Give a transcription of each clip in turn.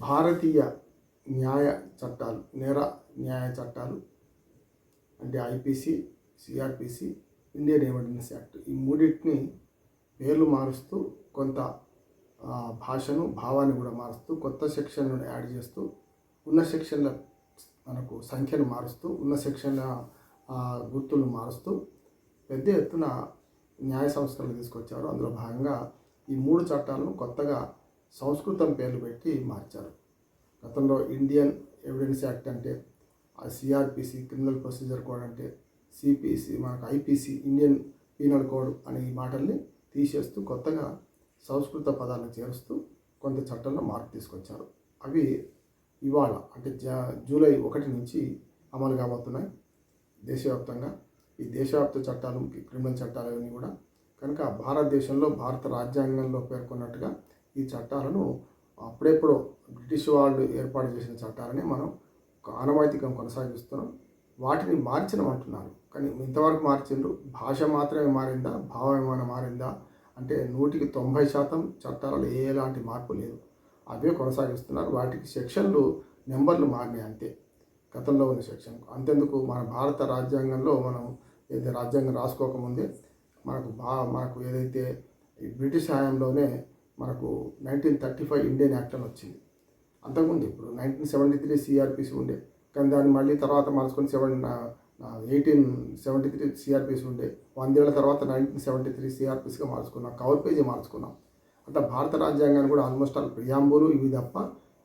భారతీయ న్యాయ చట్టాలు నేర న్యాయ చట్టాలు అంటే IPC CrPC Indian evidence act ఈ మూడింటిని పేర్లు మారుస్తూ కొంత భాషను భావాన్ని కూడా మారుస్తూ కొత్త సెక్షన్లను యాడ్ చేస్తూ ఉన్న సెక్షన్ల మనకు సంఖ్యను మారుస్తూ ఉన్న సెక్షన్ల గుర్తులను మారుస్తూ పెద్ద ఎత్తున న్యాయ సంస్కరణలు తీసుకొచ్చారు. అందులో భాగంగా ఈ మూడు చట్టాలను కొత్తగా సంస్కృతం పేర్లు పెట్టి మార్చారు. గతంలో ఇండియన్ ఎవిడెన్స్ యాక్ట్ అంటే సిఆర్పిసి క్రిమినల్ ప్రొసీజర్ కోడ్ అంటే సిపిసి మనకు ఐపీసీ ఇండియన్ పీనల్ కోడ్ అనే ఈ మాటల్ని తీసేస్తూ కొత్తగా సంస్కృత పదాలను చేరుస్తూ కొంత చట్టంలో మార్పు తీసుకొచ్చారు. అవి ఇవాళ అంటే జా జూలై ఒకటి నుంచి అమలు కాబోతున్నాయి. దేశవ్యాప్తంగా ఈ దేశవ్యాప్త చట్టాలు క్రిమినల్ చట్టాలు అవన్నీ కూడా కనుక భారతదేశంలో భారత రాజ్యాంగంలో పేర్కొన్నట్టుగా ఈ చట్టాలను అప్పుడెప్పుడు బ్రిటిష్ వాళ్ళు ఏర్పాటు చేసిన చట్టాలని మనం ఆనవాయితీగా కొనసాగిస్తున్నాం. వాటిని మార్చడం అంటున్నారు. కానీ ఇంతవరకు మార్చిండ్రు. భాష మాత్రమే మారిందా? భావం ఏమైనా మారిందా? అంటే నూటికి తొంభై శాతం చట్టాలలో ఏ ఎలాంటి మార్పు లేదు. అవే కొనసాగిస్తున్నారు. వాటికి సెక్షన్లు నెంబర్లు మారినాయి అంతే. గతంలో ఉన్న సెక్షన్. అంతెందుకు? మన భారత రాజ్యాంగంలో మనం ఏదైతే రాజ్యాంగం రాసుకోకముందే మనకు బా మనకు ఏదైతే ఈ బ్రిటిష్ హయాంలోనే మనకు nineteen thirty five Indian act అని వచ్చింది. అంతకుముందు ఇప్పుడు నైన్టీన్ సెవెంటీ త్రీ సిఆర్పిసి ఉండే. కానీ దాన్ని మళ్ళీ తర్వాత మార్చుకొని seven eighteen seventy three CrPC ఉండే. వందేళ్ళ తర్వాత నైన్టీన్ సెవెంటీ త్రీ సిఆర్పిసిగా మార్చుకున్నాం కవర్ పేజీ మార్చుకున్నాం అంత భారత రాజ్యాంగాన్ని కూడా ఆల్మోస్ట్ ఆల్ ప్రియాంబులు ఇవి తప్ప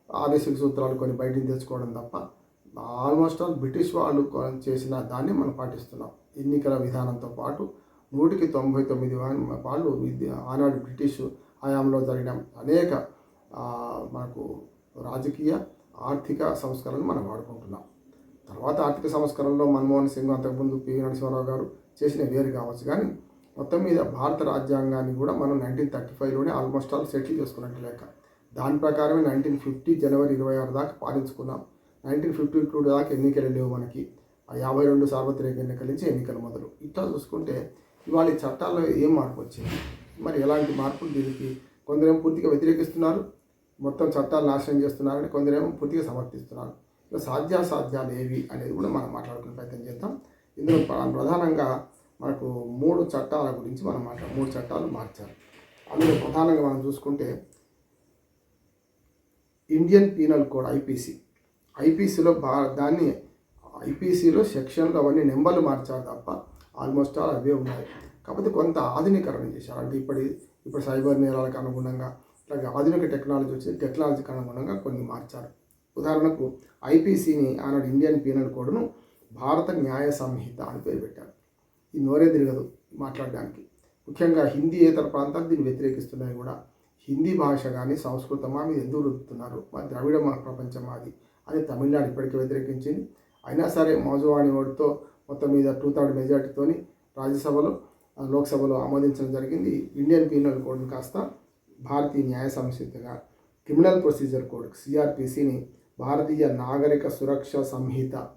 ఆదేశిక సూత్రాలు కొన్ని బయటికి తెచ్చుకోవడం తప్ప ఆల్మోస్ట్ ఆల్ బ్రిటిష్ వాళ్ళు చేసిన దాన్ని మనం పాటిస్తున్నాం. ఎన్నికల విధానంతో పాటు నూటికి తొంభై తొమ్మిది వాళ్ళు ఆనాడు బ్రిటిష్ హయాంలో జరిగిన అనేక మనకు రాజకీయ ఆర్థిక సంస్కరణలు మనం వాడుకుంటున్నాం. తర్వాత ఆర్థిక సంస్కరణలో మన్మోహన్ సింగ్ అంతకుముందు పివి నరసింహారావు గారు చేసిన వేరు కావచ్చు. కానీ మొత్తం మీద భారత రాజ్యాంగాన్ని కూడా మనం నైన్టీన్ థర్టీ ఫైవ్లోనే ఆల్మోస్ట్ ఆల్ సెటిల్ చేసుకున్నట్టు లెక్క. దాని ప్రకారమే నైన్టీన్ ఫిఫ్టీ జనవరి ఇరవై ఆరు దాకా పాలించుకున్నాం. నైన్టీన్ ఫిఫ్టీ టూ దాకా ఎన్నికలు లేవు మనకి. ఆ యాభై రెండు సార్వత్రిక ఎన్నికల నుంచి ఎన్నికలు మొదలు. ఇట్లా చూసుకుంటే ఇవాళ ఈ చట్టాల్లో ఏం మార్పు వచ్చింది? మరి ఎలాంటి మార్పులు దీనికి కొందరేమో పూర్తిగా వ్యతిరేకిస్తున్నారు మొత్తం చట్టాలు నాశనం చేస్తున్నారని కొందరేమో పూర్తిగా సమర్థిస్తున్నారు. ఇలా సాధ్యాసాధ్యాలు ఏవి అనేది కూడా మనం మాట్లాడుకునే ప్రయత్నం చేద్దాం. ఇందులో ప్రధానంగా మనకు మూడు చట్టాల గురించి మనం మాట్లాడు మూడు చట్టాలు మార్చారు. అందులో ప్రధానంగా మనం చూసుకుంటే ఇండియన్ పీనల్ కోడ్ ఐపీసీ. ఐపీసీలో బా దాన్ని ఐపీసీలో సెక్షన్లో అవన్నీ నెంబర్లు మార్చారు తప్ప ఆల్మోస్ట్ ఆల్ అవే ఉన్నాయి. కాకపోతే కొంత ఆధునీకరణ చేశారు. అంటే ఇప్పటి ఇప్పుడు సైబర్ నేరాలకు అనుగుణంగా అలాగే ఆధునిక టెక్నాలజీ వచ్చి టెక్నాలజీకి అనుగుణంగా కొన్ని మార్చారు. ఉదాహరణకు ఐపీసీని ఆనాడు ఇండియన్ పీనల్ కోడ్ను భారత న్యాయ సంహిత అని పేరు పెట్టారు. ఈ నోరే తిరగదు మాట్లాడడానికి. ముఖ్యంగా హిందీ ఇతర ప్రాంతాలు దీన్ని వ్యతిరేకిస్తున్నాయి కూడా. హిందీ భాష కానీ సంస్కృతమా మీద ఎందుకు రుద్దుతున్నారు? మా ద్రవిడ మా ప్రపంచం అది అని తమిళనాడు ఇప్పటికే వ్యతిరేకించింది. అయినా సరే మోజువాణి ఓడితో మొత్తం మీద టూ థర్డ్ మెజార్టీతోని రాజ్యసభలో లోక్సభలో ఆమోదించడం జరిగింది. ఇండియన్ పీనల్ కోడ్ని కాస్త భారతీయ న్యాయ సంహితగా క్రిమినల్ ప్రొసీజర్ కోడ్ సిఆర్పిసిని భారతీయ నాగరిక సురక్ష సంహిత.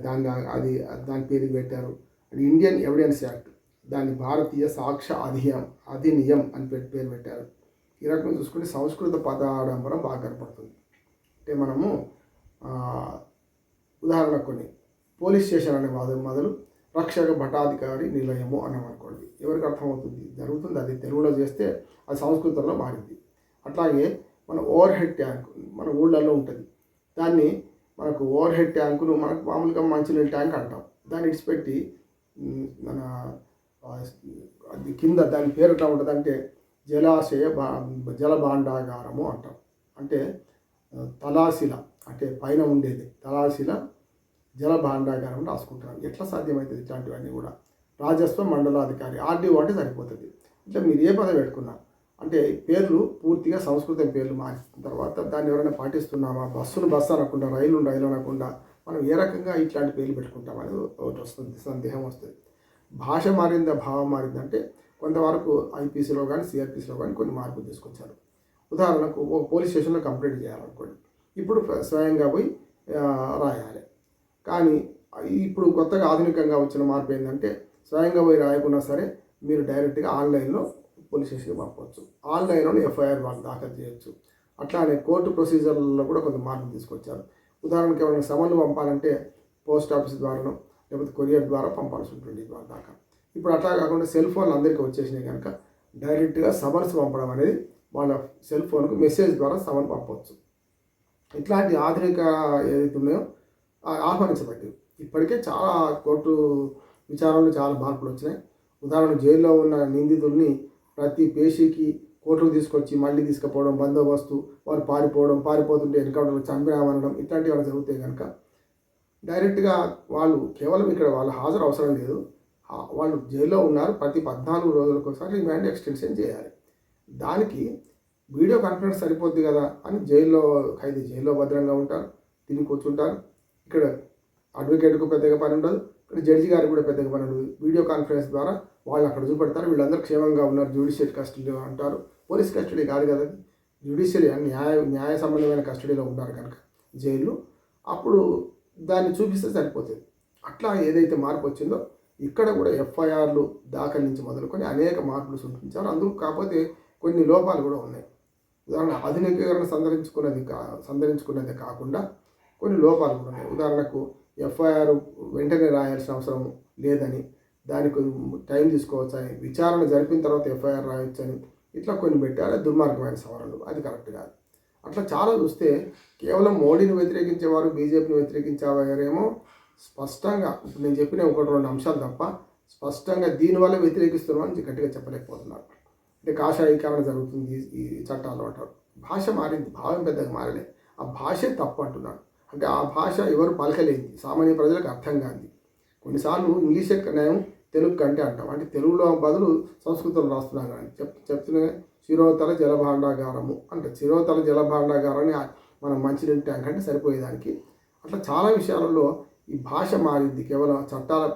దాన్ని అది దాని పేరు పెట్టారు. And Indian evidence act. దాన్ని భారతీయ సాక్ష్య అధియం అధినియం అని పెట్టి పేరు పెట్టారు. ఈ రకంగా చూసుకుంటే సంస్కృత పదాడంబరం బాగా కనపడుతుంది. అంటే మనము ఉదాహరణ కొన్ని. పోలీస్ స్టేషన్ అనే మొదలు రక్షక భటాధికారి నిలయము అన్నాం ఎవరికి అర్థమవుతుంది? జరుగుతుంది. అది తెలుగులో చేస్తే అది సంస్కృతంలో మారింది. అట్లాగే మన ఓవర్ హెడ్ ట్యాంక్ మన ఊళ్ళల్లో ఉంటుంది. దాన్ని మనకు ఓవర్ హెడ్ ట్యాంకును మనకు మామూలుగా మంచినీళ్ళ ట్యాంక్ అంటాం. దాన్ని ఇడిచిపెట్టి మన అది కింద దాని పేరు ఎట్లా ఉంటుంది అంటే జలాశయ బా జలభాండాగారము అంటాం. అంటే తలాశిల అంటే పైన ఉండేది. తలాశిల జల భాండాగారం రాసుకుంటున్నాం ఎట్లా సాధ్యమవుతుంది ఇట్లాంటివన్నీ కూడా? రాజస్వ మండలాధికారి ఆర్డీఓ అంటే సరిపోతుంది. ఇట్లా మీరు ఏ పదవి పెట్టుకున్నా అంటే పేర్లు పూర్తిగా సంస్కృతం పేర్లు మార్చిన తర్వాత దాన్ని ఎవరైనా పాటిస్తున్నామా? బస్సును బస్సు అనకుండా రైలు రైలు అనకుండా మనం ఏ రకంగా ఇట్లాంటి పేర్లు పెట్టుకుంటాం అనేది ఒకటి వస్తుంది సందేహం వస్తుంది. భాష మారిందా? భావం మారిందంటే కొంతవరకు ఐపీసీలో కానీ సిఆర్పీసీలో కానీ కొన్ని మార్పులు తీసుకొచ్చారు. ఉదాహరణకు ఒక పోలీస్ స్టేషన్లో కంప్లైంట్ చేయాలనుకోండి. ఇప్పుడు స్వయంగా పోయి రాయాలి. కానీ ఇప్పుడు కొత్తగా ఆధునికంగా వచ్చిన మార్పు ఏంటంటే స్వయంగా పోయి రాయకున్నా సరే మీరు డైరెక్ట్గా ఆన్లైన్లో పోలీస్ స్టేషన్కి పంపవచ్చు ఆన్లైన్లో ఎఫ్ఐఆర్ వాళ్ళు దాఖలు చేయొచ్చు. అట్లానే కోర్టు ప్రొసీజర్లలో కూడా కొంత మార్పులు తీసుకొచ్చారు. ఉదాహరణకి ఎవరైనా సమన్లు పంపాలంటే పోస్ట్ ఆఫీస్ ద్వారానో లేకపోతే కొరియర్ ద్వారా పంపాల్సి ఉంటుంది ఇవాళ దాకా. ఇప్పుడు అట్లా కాకుండా సెల్ ఫోన్లు అందరికీ వచ్చేసినాయి కనుక డైరెక్ట్గా సమన్స్ పంపడం అనేది వాళ్ళ సెల్ ఫోన్కు మెసేజ్ ద్వారా సమన్ పంపవచ్చు ఇట్లాంటి ఆధునిక ఏదైతే ఉన్నాయో ఆహ్వానించబడ్డాయి. ఇప్పటికే చాలా కోర్టు విచారణలో చాలా మార్పులు వచ్చినాయి. ఉదాహరణ జైల్లో ఉన్న నిందితుల్ని ప్రతి పేషీకి కోర్టుకు తీసుకొచ్చి మళ్ళీ తీసుకుపోవడం బందోబస్తు వారు పారిపోవడం పారిపోతుంటే ఎన్కౌంటర్లు చంపినామనడం ఇట్లాంటివి వాళ్ళు జరుగుతాయి కనుక డైరెక్ట్గా వాళ్ళు కేవలం ఇక్కడ వాళ్ళ హాజరు అవసరం లేదు. వాళ్ళు జైల్లో ఉన్నారు. ప్రతి పద్నాలుగు రోజులకు ఒకసారి రిమాండ్ ఎక్స్టెన్షన్ చేయాలి. దానికి వీడియో కాన్ఫరెన్స్ సరిపోద్ది కదా అని జైల్లో ఖైదీ జైల్లో భద్రంగా ఉంటారు తిని కూర్చుంటారు. ఇక్కడ అడ్వకేట్కు పెద్దగా పని ఉండదు. ఇక్కడ జడ్జి గారికి కూడా పెద్దగా పని ఉండదు. వీడియో కాన్ఫరెన్స్ ద్వారా వాళ్ళు అక్కడ చూపెడతారు. వీళ్ళందరూ క్షేమంగా ఉన్నారు. జ్యుడిషియల్ కస్టడీలో అంటారు. పోలీస్ కస్టడీ కాదు కదా జ్యుడిషియల్ న్యాయ న్యాయ సంబంధమైన కస్టడీలో ఉంటారు కనుక జైలు అప్పుడు దాన్ని చూపిస్తే సరిపోతుంది. అట్లా ఏదైతే మార్పు వచ్చిందో ఇక్కడ కూడా ఎఫ్ఐఆర్లు దాఖలు నుంచి మొదలుకొని అనేక మార్పులు సృష్టించారు. అందుకు కాకపోతే కొన్ని లోపాలు కూడా ఉన్నాయి. ఉదాహరణ ఆధునికీకరణ సంతరించుకున్నది కా సంతరించుకున్నదే కాకుండా కొన్ని లోపాలు కూడా ఉన్నాయి. ఉదాహరణకు ఎఫ్ఐఆర్ వెంటనే రాయాల్సిన అవసరం లేదని దానికి టైం తీసుకోవచ్చని విచారణ జరిపిన తర్వాత ఎఫ్ఐఆర్ రాయొచ్చని ఇట్లా కొన్ని పెట్టారు దుర్మార్గమైన సవరణలు అది కరెక్ట్ కాదు. అట్లా చాలా చూస్తే కేవలం మోడీని వ్యతిరేకించేవారు బీజేపీని వ్యతిరేకించేవారేమో స్పష్టంగా ఇప్పుడు నేను చెప్పిన ఒకటి రెండు అంశాలు తప్ప స్పష్టంగా దీనివల్ల వ్యతిరేకిస్తున్నామని గట్టిగా చెప్పలేకపోతున్నారు. అంటే కాషాయీకరణ జరుగుతుంది ఈ ఈ చట్టాలు అంటారు. భాష మారింది భావం పెద్దగా మారలే. ఆ భాషే తప్పు అంటున్నాడు. అంటే ఆ భాష ఎవరు పలకలేంది. సామాన్య ప్రజలకు అర్థం కాదు. కొన్నిసార్లు ఇంగ్లీషే నయం తెలుగు కంటే అంటాం. అంటే తెలుగులో బదులు సంస్కృతంలో రాస్తున్నాం కానీ చెప్ చెప్తున్న చిరోతల జలభాండాగారము అంటే. చిరోతల జలభాండాగారాన్ని మనం మంచినీటి ట్యాంక్ అంటే సరిపోయేదానికి. అట్లా చాలా విషయాలలో ఈ భాష మారింది. కేవలం చట్టాల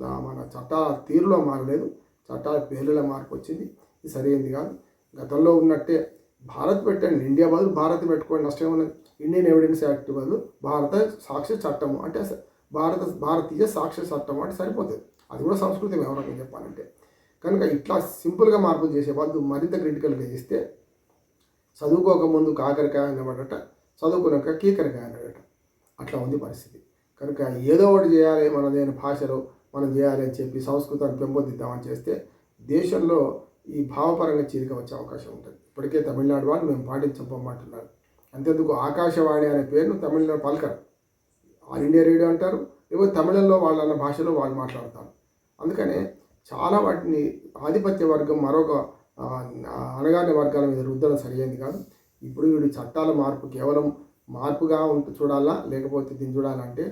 మన చట్టాల తీరులో మారలేదు. చట్టాల పేర్లలో మార్పు వచ్చింది. ఇది సరైనది కాదు. గతంలో ఉన్నట్టే భారత్ పెట్టండి. ఇండియా బదులు భారత్ పెట్టుకోండి. నష్టం ఉన్నది ఇండియన్ ఎవిడెన్స్ యాక్ట్ బదులు భారత సాక్ష్య చట్టము అంటే భారత భారతీయ సాక్ష్య చట్టం అంటే సరిపోతుంది. అది కూడా సంస్కృతి వ్యవహారం చెప్పాలంటే. కనుక ఇట్లా సింపుల్గా మార్పులు చేసే వాళ్ళు మరింత క్రిటికల్గా చేస్తే చదువుకోకముందు కాకరకాయ అనబడట చదువుకున్నాక కీకరకాయ అనబడట అట్లా ఉంది పరిస్థితి. కనుక ఏదో ఒకటి చేయాలి మనదైన భాషలో మనం చేయాలి అని చెప్పి సంస్కృతాన్ని పెంపొందిద్దామని చేస్తే దేశంలో ఈ భావపరంగా చీలిక వచ్చే అవకాశం ఉంటుంది. ఇప్పటికే తమిళనాడు వాళ్ళు మేము పాటించబోమంటున్నారు అంతేందుకు ఆకాశవాణి అనే పేరును తమిళంలో పలకరు. ఆల్ ఇండియా రేడియో అంటారు. లేకపోతే తమిళంలో వాళ్ళు అన్న భాషలో వాళ్ళు మాట్లాడతారు. అందుకనే చాలా వాటిని ఆధిపత్య వర్గం మరొక అనగానే వర్గాల మీద రుద్దడం సరియైంది కాదు. ఇప్పుడు వీడి చట్టాల మార్పు కేవలం మార్పుగా ఉంటూ చూడాలా లేకపోతే దీన్ని చూడాలంటే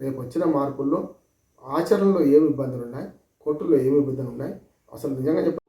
రేపు వచ్చిన మార్పుల్లో ఆచరణలో ఏమి ఇబ్బందులు ఉన్నాయి కోర్టుల్లో ఏమి ఇబ్బందులు ఉన్నాయి అసలు నిజంగా చెప్ప